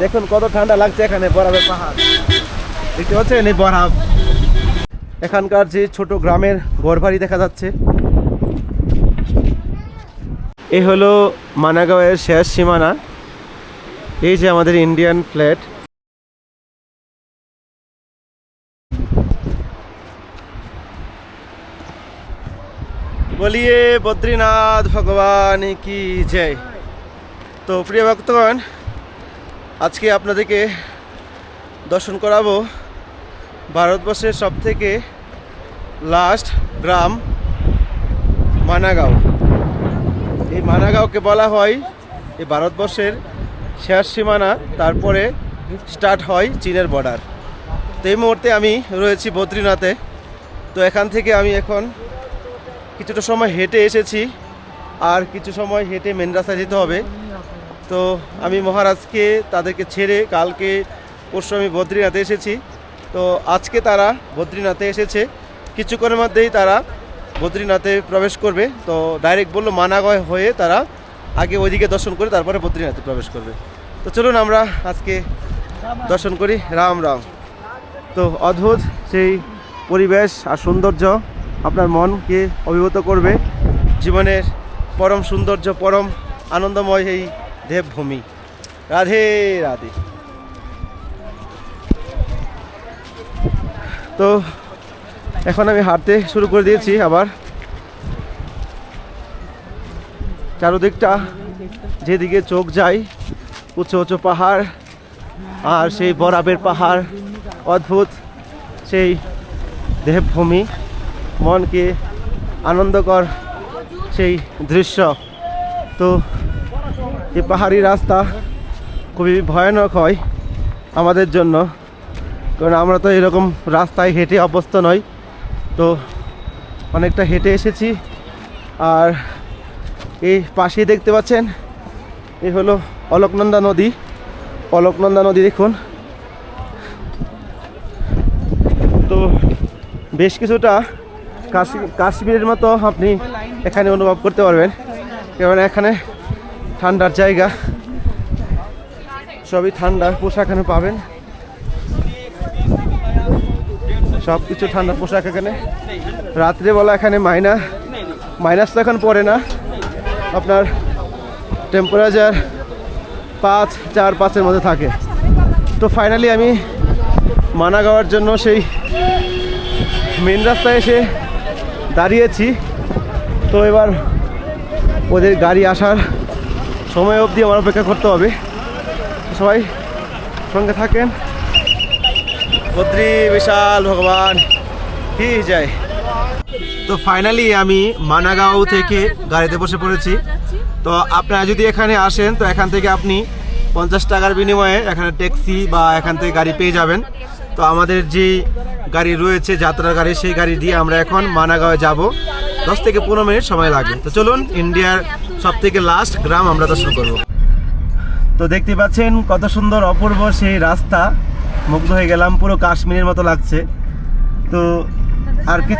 দেখুন কত ঠান্ডা লাগছে এখানে বরফের পাহাড়। দেখতে পাচ্ছেন এই বরফ এখানকার যে ছোট গ্রামের ঘরবাড়ি দেখা যাচ্ছে। এই হলো মানাগাঁওয়ের শেষ সীমানা। এই যে আমাদের ইন্ডিয়ান ফ্ল্যাট। বলিয়ে বদ্রীনাথ ভগবান কি জয়। তো প্রিয় ভক্তগণ আজকে আপনাদেরকে দর্শন করাবো ভারতবর্ষের সব থেকে লাস্ট গ্রাম মানাগাঁও। এই মানাগাঁওকে বলা হয়, এই ভারতবর্ষের শেষ সীমানা, তারপরে স্টার্ট হয় চীনের বর্ডার তো এই মুহূর্তে আমি রয়েছি বদ্রীনাথে। তো এখান থেকে আমি এখন কিছুটা সময় হেঁটে এসেছি, আর কিছু সময় হেঁটে মেন রাস্তায় যেতে হবে। তো আমি মহারাজকে তাদেরকে ছেড়ে কালকে পরশু আমি বদ্রীনাথে এসেছি। তো আজকে তারা বদ্রীনাথে এসেছে। কিছুক্ষণের মধ্যেই তারা বদ্রীনাথে প্রবেশ করবে। তো ডাইরেক্ট বলল মানাগয় হয়ে তারা আগে ওইদিকে দর্শন করে তারপরে বদ্রীনাথে প্রবেশ করবে। তো চলুন আমরা আজকে দর্শন করি। রাম রাম। তো অদ্ভুত সেই পরিবেশ আর সৌন্দর্য আপনার মনকে অভিভূত করবে। জীবনের পরম সৌন্দর্য, পরম আনন্দময় এই দেবভূমি রাধে রাধে। তো এখন আমি হাঁটতে শুরু করে দিয়েছি আবার। চারোদিকটা যেদিকে চোখ যায়, উঁচু উঁচু পাহাড়, আর সেই বরাবের পাহাড়, অদ্ভুত সেই দেবভূমি মনকে আনন্দকর সেই দৃশ্য। তো এই পাহাড়ি রাস্তা খুবই ভয়ানক হয় আমাদের জন্য। কারণ আমরা তো এরকম রাস্তায় হেঁটে অভ্যস্ত নই। তো অনেকটা হেঁটে এসেছি। আর এই পাশেই দেখতে পাচ্ছেন, এই হলো অলকনন্দা নদী। অলকনন্দা নদী দেখুন। তো বেশ কিছুটা কাশ্মীর কাশ্মীরের মতো আপনি এখানে অনুভব করতে পারবেন। কারণ এখানে ঠান্ডার জায়গা। সবই ঠান্ডা, পোশাক এখানে পাবেন। সব কিছু ঠান্ডা পোশাক এখানে। রাত্রেবেলা এখানে মাইনা। মাইনাস তো এখন পড়ে না। আপনার টেম্পারেচার পাঁচ, চার, পাঁচের মধ্যে থাকে। তো ফাইনালি আমি মানাগাওয়ার জন্য সেই মেন রাস্তায় এসে দাঁড়িয়েছি। তো এবার ওদের গাড়ি আসার সময় অবধি আমার অপেক্ষা করতে হবে। সবাই সঙ্গে থাকেন। বদ্রী বিশাল ভগবান, কি যায় তো ফাইনালি আমি মানাগাঁও থেকে গাড়িতে বসে পড়েছি। তো আপনারা যদি এখানে আসেন, তো এখান থেকে আপনি পঞ্চাশ টাকার বিনিময়ে এখানে ট্যাক্সি বা এখান থেকে গাড়ি পেয়ে যাবেন। তো আমাদের যে গাড়ি রয়েছে, যাত্রার গাড়ি, সেই গাড়ি দিয়ে আমরা এখন মানাগাঁওয়ে যাব। দশ থেকে পনেরো মিনিট সময় লাগবে। তো চলুন, ইন্ডিয়ার সব থেকে লাস্ট গ্রাম আমরা দর্শন করব। তো দেখতে পাচ্ছেন কত সুন্দর অপূর্ব সেই রাস্তা। মুগ্ধ হয়ে গেলাম পুরো কাশ্মীরের মতো লাগছে। তো আর কি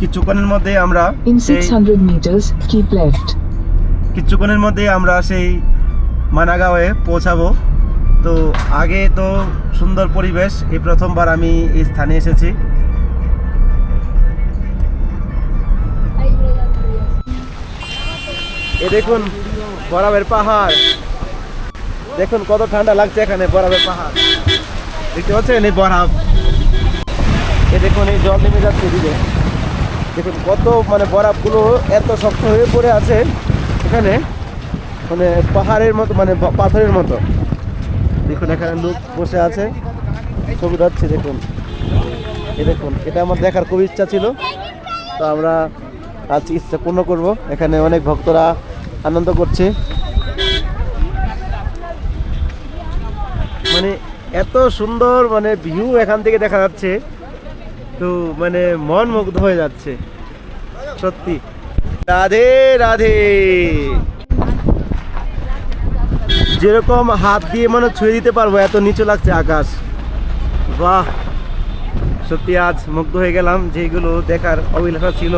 কিছুক্ষণের মধ্যে আমরা সেই 600 meters, keep left. কিছুক্ষণের মধ্যে আমরা সেই মানাগাঁওয়ে পৌঁছাবো। তো আগে তো সুন্দর পরিবেশ এই প্রথমবার আমি এই স্থানে এসেছি। এ দেখুন, বরাবের পাহাড়। দেখুন কত ঠান্ডা লাগছে এখানে, বরাবের পাহাড়। দেখতে পাচ্ছেন এই বরাব? এ দেখুন, এই জল নেমে যাচ্ছে এদিকে। দেখুন কত মানে বরফগুলো এত শক্ত হয়ে পড়ে আছে এখানে। মানে পাহাড়ের মতো মানে পাথরের মতো। দেখুন, এখানে লোক বসে আছে। ছবি যাচ্ছে দেখুন। এ দেখুন, এটা আমার দেখার খুব ইচ্ছা ছিল। তো আমরা আজ ইচ্ছা পূর্ণ করব। এখানে অনেক ভক্তরা আনন্দ করছে। মানে এত সুন্দর মানে ভিউ এখান থেকে দেখা যাচ্ছে। তো মানে মন মুগ্ধ হয়ে যাচ্ছে। সত্যি। রাধে রাধে। যেরকম হাত দিয়ে মানে ছুঁয়ে দিতে পারব, এত নিচু লাগছে আকাশ। বাহ! সত্যি আজ মুগ্ধ হয়ে গেলাম। যেগুলো দেখার অভিলাষা ছিল।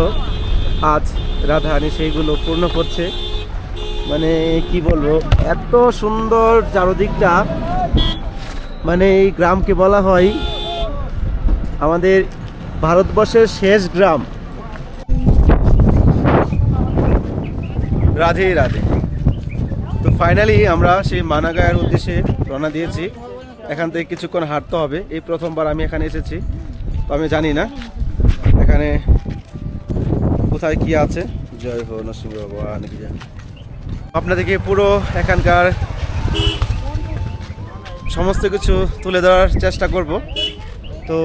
আজ রাধারানী সেইগুলো পূর্ণ করছে। মানে কি বলব, এত সুন্দর চারদিকটা। মানে এই গ্রামকে বলা হয় আমাদের ভারতবর্ষের শেষ গ্রাম। রাধে রাধে। তো ফাইনালি আমরা সেই মানাগায়ের উদ্দেশ্যে রওনা দিয়েছি। এখান থেকে কিছুক্ষণ হাঁটতে হবে। এই প্রথমবার আমি এখানে এসেছি। তো আমি জানি না, এখানে কোথায় কি আছে? জয় হো নসিম ভগবান কি। আপনাদেরকে পুরো এখানকার সমস্ত কিছু তুলে ধরার চেষ্টা করব। তো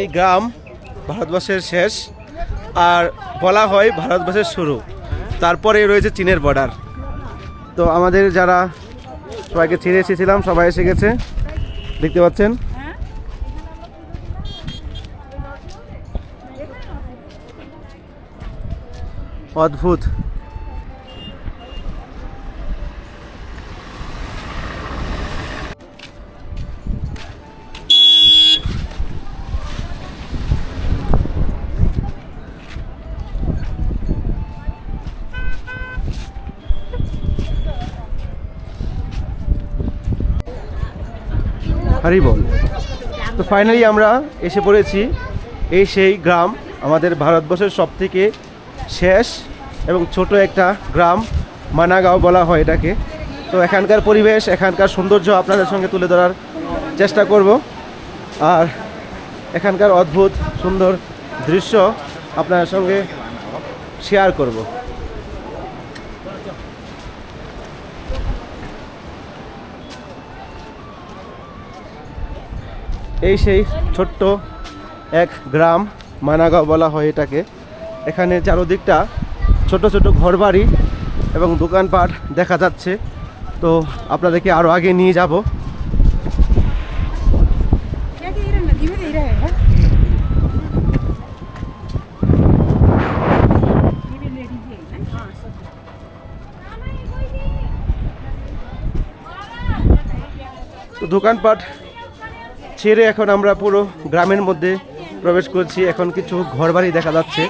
এই গ্রাম ভারতবর্ষের শেষ আর বলা হয় ভারতবর্ষের শুরু। তারপরে রয়েছে চীনের বর্ডার তো আমাদের যারা সবাইকে ছেড়ে এসেছিলাম সবাই এসে গেছে। দেখতে পাচ্ছেন? অদ্ভুত। হারি বল। তো ফাইনালি আমরা এসে পড়েছি, এই সেই গ্রাম, আমাদের ভারতবর্ষের সব থেকে শেষ এবং ছোট একটা গ্রাম, মানাগাঁও বলা হয় এটাকে। তো এখানকার পরিবেশ, এখানকার সৌন্দর্য আপনাদের সঙ্গে তুলে ধরার চেষ্টা করব। আর এখানকার অদ্ভুত, সুন্দর দৃশ্য আপনাদের সঙ্গে শেয়ার করব। এই সেই ছোট্ট এক গ্রাম, মানাগাঁও বলা হয় এটাকে। এখানে চারোদিকটা ছোট ছোট ঘরবাড়ি এবং দোকানপাট দেখা যাচ্ছে। তো আপনাদেরকে আরও আগে নিয়ে যাব। দোকানপাট ছেড়ে এখন আমরা পুরো গ্রামের মধ্যে প্রবেশ করছি। এখন কিছু ঘরবাড়ি দেখা যাচ্ছে।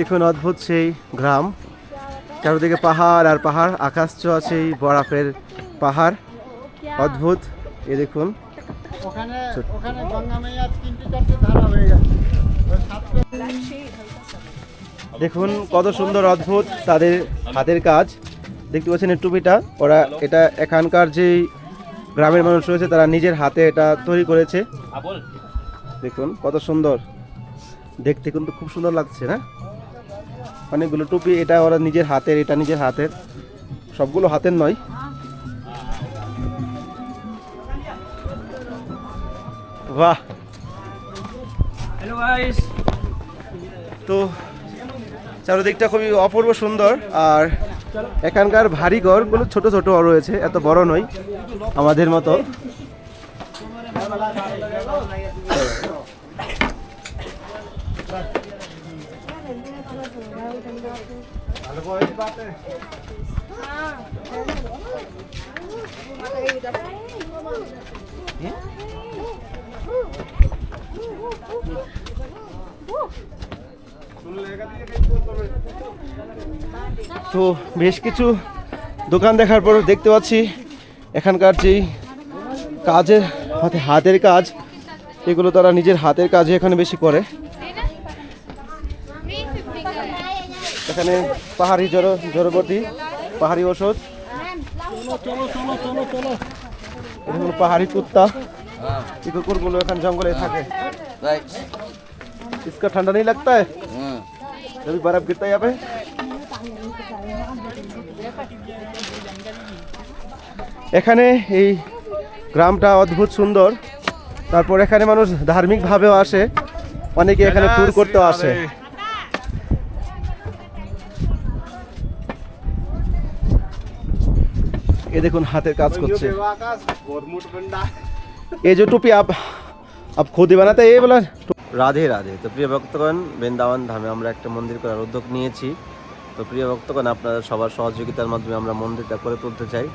দেখুন অদ্ভুত সেই গ্রাম। চারদিকে পাহাড় আর পাহাড় আকাশ ছোঁয়া সেই বরফের পাহাড়। অদ্ভুত এ দেখুন। ওখানে ওখানে গঙ্গা মাইয়া তিনটে চারটে ধারা গেছে। ওই সাতটা দেখুন কত সুন্দর অদ্ভুত তাদের হাতের কাজ। দেখতে পাচ্ছেন টুপিটা? ওরা এটা এখানকার যেই গ্রামের মানুষ রয়েছে তারা নিজের হাতে এটা তৈরি করেছে। দেখুন কত সুন্দর। দেখতে কিন্তু খুব সুন্দর লাগছে না? অনেকগুলো টুপি এটা ওরা নিজের হাতের এটা নিজের হাতের। সবগুলো হাতের নয়। বাহ! তো চারদিকটা খুবই অপূর্ব সুন্দর আর এখানকার ভারী ঘরগুলো ছোট ছোট রয়েছে এত বড় নয় আমাদের মতো। তো বেশ কিছু দোকান দেখার পর দেখতে পাচ্ছি এখানকার যেই কাজের হাতে হাতের কাজ এগুলো তারা নিজের হাতের কাজে এখানে বেশি করে এখানে পাহাড়ি জড় জড়বর্তী পাহাড়ি ওষুধ এটা হলো পাহাড়ি কুত্তা এই কুকুরগুলো এখানে জঙ্গলে থাকে इसका ठंडा नहीं लगता है जब भी बर्फ गिरता है यहाँ पे এখানে এই গ্রামটা অদ্ভুত সুন্দর তারপর এখানে মানুষ ধার্মিকভাবেও আসে অনেকে এখানে ট্যুর করতেও আসে এ দেখুন হাতের কাজ করছে আকাশ গরমুট বন্ডা ये जो टोपी आप आप खुद ही बनाते हैं ये बोला রাধে রাধে তো প্রিয় ভক্তগণ বৃন্দাবন ধামে আমরা একটা মন্দির করার উদ্যোগ নিয়েছি তো প্রিয় ভক্তগণ আপনারা সবার সহযোগিতার মাধ্যমে আমরা মন্দিরটা করে তুলতে চাই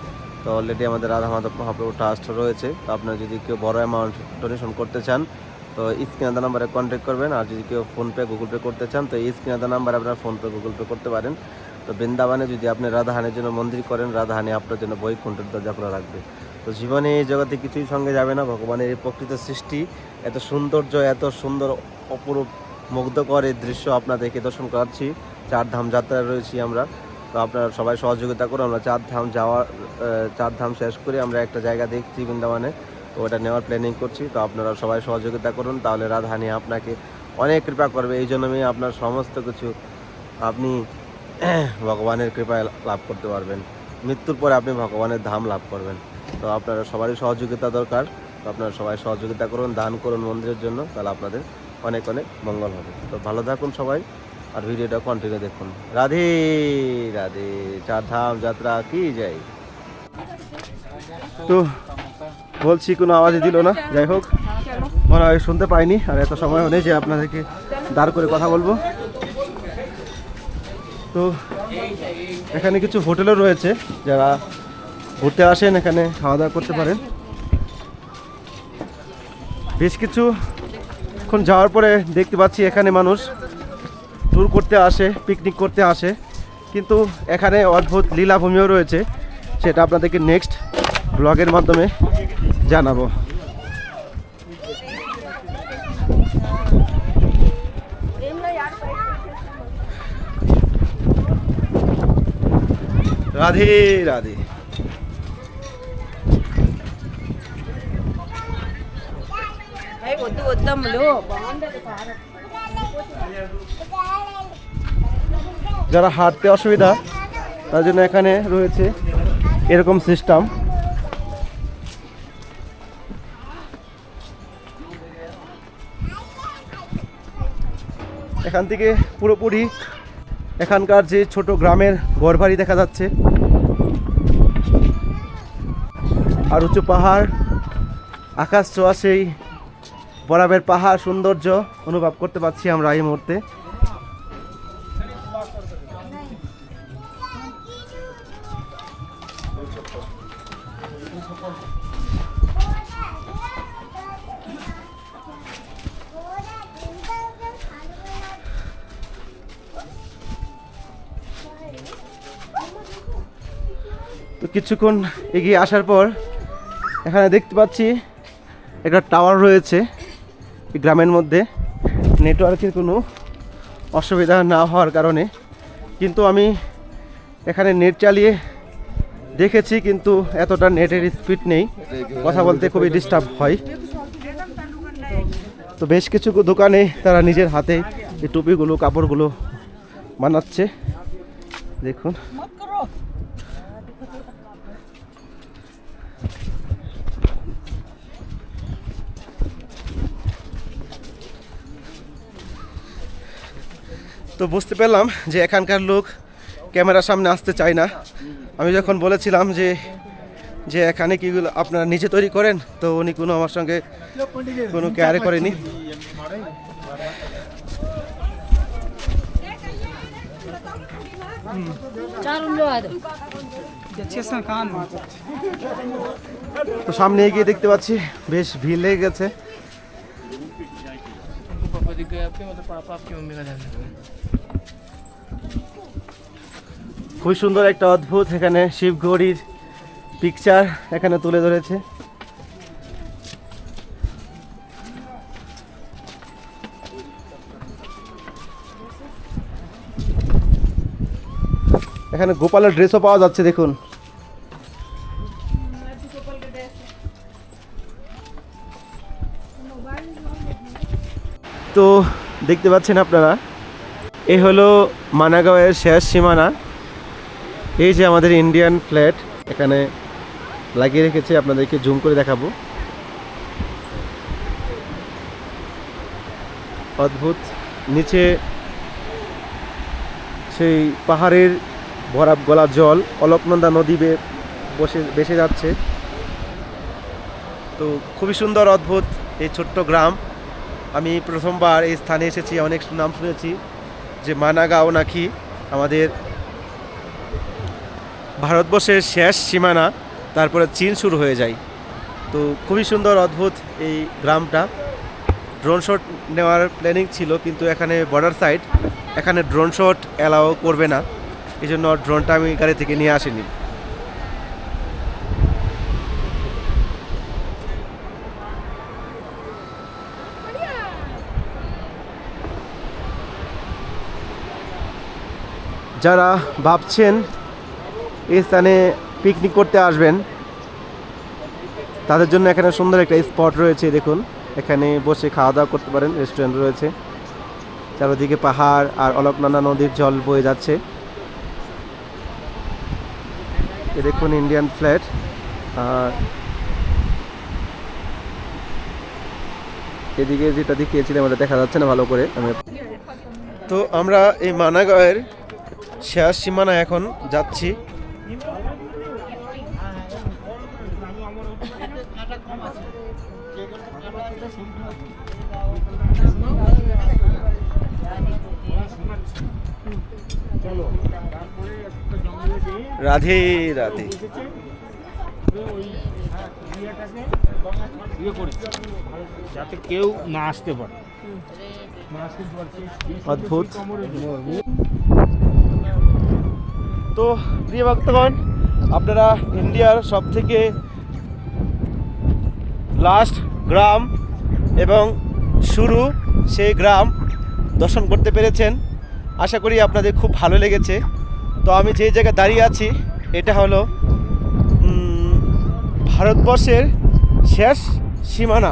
তো অলরেডি আমাদের রাধা মাধব মহাপ্রভু ট্রাস্ট রয়েছে। তো আপনারা যদি কেউ বড় অ্যামাউন্ট ডোনেশন করতে চান, তো স্ক্রিনে নাম্বারে কন্ট্যাক্ট করবেন। আর যদি কেউ ফোনপে গুগল পে করতে চান, তো এই স্ক্রিনে নাম্বারে আপনারা ফোনপে গুগল পে করতে পারেন। তো বৃন্দাবনে যদি আপনি রাধাহানের জন্য মন্দির করেন, রাধাহানি আপনার জন্য বৈকুণ্ঠের দরজা খোলা রাখবে। তো জীবনে এই জগতে কিছুই সঙ্গে যাবে না। ভগবানের এই প্রকৃত সৃষ্টি, এত সৌন্দর্য, এত সুন্দর, অপরূপ, মুগ্ধকর এই দৃশ্য আপনাদেরকে দর্শন করাচ্ছি। চার ধাম যাত্রায় রয়েছি আমরা। তো আপনারা সবাই সহযোগিতা করে আমরা চার ধাম যাওয়ার আহ, চার ধাম শেষ করে আমরা একটা জায়গা দেখছি বৃন্দাবনে। তো ওটা নেওয়ার প্ল্যানিং করছি। তো আপনারা সবাই সহযোগিতা করুন। তাহলে রাধাহানি আপনাকে অনেক কৃপা করবে। এই জন্য আমি আপনার সমস্ত কিছু আপনি ভগবানের কৃপায় লাভ করতে পারবেন। মৃত্যুর পরে আপনি ভগবানের ধাম লাভ করবেন। তো আপনারা সবারই সহযোগিতা দরকার। তো আপনারা সবাই সহযোগিতা করুন দান করুন মন্দিরের জন্য। তাহলে আপনাদের অনেক অনেক মঙ্গল হবে। তো ভালো থাকুন সবাই। আর ভিডিওটা কন্টিনিউ দেখুন? রাধে রাধে চার ধাম যাত্রা, কি যাই তো বলছি, কোনো আওয়াজই দিল না। যাই হোক, মনে হয় শুনতে পাইনি, আর এত সময় নেই যে আপনাদেরকে দাঁড় করে কথা বলব। তো এখানে কিছু হোটেলও রয়েছে, যারা ঘুরতে আসেন, এখানে খাওয়া দাওয়া করতে পারেন। বেশ কিছু এখন যাওয়ার পরে দেখতে পাচ্ছি এখানে মানুষ। ট্যুর করতে আসে পিকনিক করতে আসে কিন্তু এখানে অদ্ভুত লীলাভূমিও রয়েছে সেটা আপনাদেরকে নেক্সট ব্লগের মাধ্যমে জানাবো রাধে রাধে వద్దు వద్దమ్ములు బాగుండదు যারা হাঁটতে অসুবিধা, তার জন্য এখানে রয়েছে এরকম সিস্টেম এখান থেকে পুরোপুরি এখানকার যে ছোট গ্রামের ঘরবাড়ি দেখা যাচ্ছে। আর উঁচু পাহাড়, আকাশ ছোঁয়া সেই বরাবের পাহাড়, সৌন্দর্য অনুভব করতে পারছি আমরা এই মুহূর্তে। কিছুক্ষণ এগিয়ে আসার পর এখানে দেখতে পাচ্ছি একটা টাওয়ার রয়েছে গ্রামের মধ্যে। নেটওয়ার্কের কোনো অসুবিধা না হওয়ার কারণে। কিন্তু আমি এখানে নেট চালিয়ে দেখেছি, কিন্তু এতটা নেটের স্পিড নেই। কথা বলতে খুবই ডিস্টার্ব হয়। তো বেশ কিছু দোকানে তারা নিজের হাতে এই টুপিগুলো, কাপড়গুলো বানাচ্ছে। দেখুন। তো বুঝতে পারলাম যে এখানকার লোক ক্যামেরার সামনে আসতে চায় না। আমি যখন বলেছিলাম যে যে এখানে কিগুলো আপনারা নিজে তৈরি করেন, তো উনি কোনো আমার সঙ্গে কোনো কেয়ারে করেনি। তো সামনে এগিয়ে দেখতে পাচ্ছি, বেশ ভিড় লেগে গেছে। খুবই সুন্দর একটা অদ্ভুত এখানে শিবগৌরীর পিকচার এখানে তুলে ধরেছে। এখানে গোপালের ড্রেসও পাওয়া যাচ্ছে, দেখুন। তো দেখতে পাচ্ছেন আপনারা, এ হলো মানাগাঁওয়ের শেষ সীমানা। এই যে আমাদের ইন্ডিয়ান ফ্ল্যাট এখানে লাগিয়ে রেখেছে, আপনাদেরকে জুম করে দেখাবো। অদ্ভুত, নিচে সেই পাহাড়ের ভরাব গলা জল অলকনন্দা নদী বসে, বেসে যাচ্ছে। তো খুবই সুন্দর, অদ্ভুত এই ছোট্ট গ্রাম। আমি প্রথমবার এই স্থানে এসেছি, অনেক নাম শুনেছি যে মানাগাঁও নাকি আমাদের ভারতবর্ষের শেষ সীমানা, তারপরে চীন শুরু হয়ে যায়। তো খুবই সুন্দর, অদ্ভুত এই গ্রামটা। ড্রোন শট নেওয়ার প্ল্যানিং ছিল, কিন্তু এখানে বর্ডার সাইড এখানে ড্রোন শট অ্যালাও করবে না। এই জন্য ড্রোনটা আমি গাড়ি থেকে নিয়ে আসিনি। যারা ভাবছেন এই স্থানে পিকনিক করতে আসবেন। তাদের জন্য এখানে সুন্দর একটা স্পট রয়েছে, দেখুন। এখানে বসে খাওয়া দাওয়া করতে পারেন রেস্টুরেন্ট রয়েছে। চারিদিকে পাহাড় আর অলকনন্দা নদীর জল বয়ে যাচ্ছে। এ দেখুন ইন্ডিয়ান ফ্ল্যাট আর এদিকে যেটা দেখিয়েছিলাম, ওটা দেখা যাচ্ছে না ভালো করে। আমি তো আমরা এই মানাগাঁয়ের শেষ সীমানা এখন যাচ্ছি। রাধে রাধে। যাতে কেউ না আসতে পারে। অদ্ভুত। তো প্রিয় ভক্তগণ, আপনারা ইন্ডিয়ার সব থেকে লাস্ট গ্রাম এবং শুরু সেই গ্রাম দর্শন করতে পেরেছেন। আশা করি আপনাদের খুব ভালো লেগেছে। তো আমি যে জায়গায় দাঁড়িয়ে আছি, এটা হলো ভারতবর্ষের শেষ সীমানা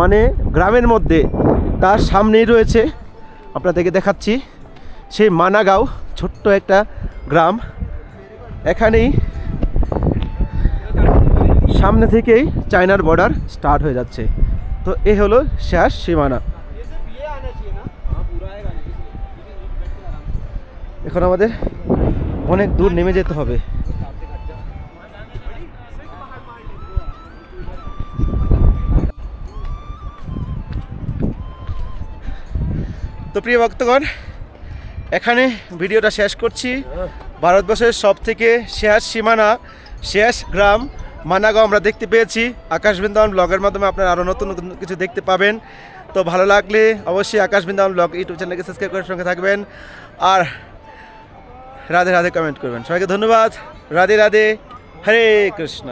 মানে গ্রামের মধ্যে, তার সামনেই রয়েছে, আপনাদেরকে দেখাচ্ছি, সেই মানাগাঁও, ছোট্ট একটা গ্রাম। এখানেই সামনে থেকেই চায়নার বর্ডার স্টার্ট হয়ে যাচ্ছে। তো এ হলো শেষ সীমানা। এখন আমাদের অনেক দূর নেমে যেতে হবে। তো প্রিয় ভক্তগণ, এখানে ভিডিওটা শেষ করছি। ভারতবর্ষের সব থেকে শেষ সীমানা, শেষ গ্রাম মানাগাঁও আমরা দেখতে পেয়েছি। আকাশ বৃন্দাবন ব্লগের মাধ্যমে আপনারা আরও নতুন নতুন কিছু দেখতে পাবেন। তো ভালো লাগলে অবশ্যই আকাশ বৃন্দাবন ব্লগ ইউটিউব চ্যানেলকে সাবস্ক্রাইব করে সঙ্গে থাকবেন। আর রাধে রাধে কমেন্ট করবেন। সবাইকে ধন্যবাদ। রাধে রাধে। হরে কৃষ্ণ।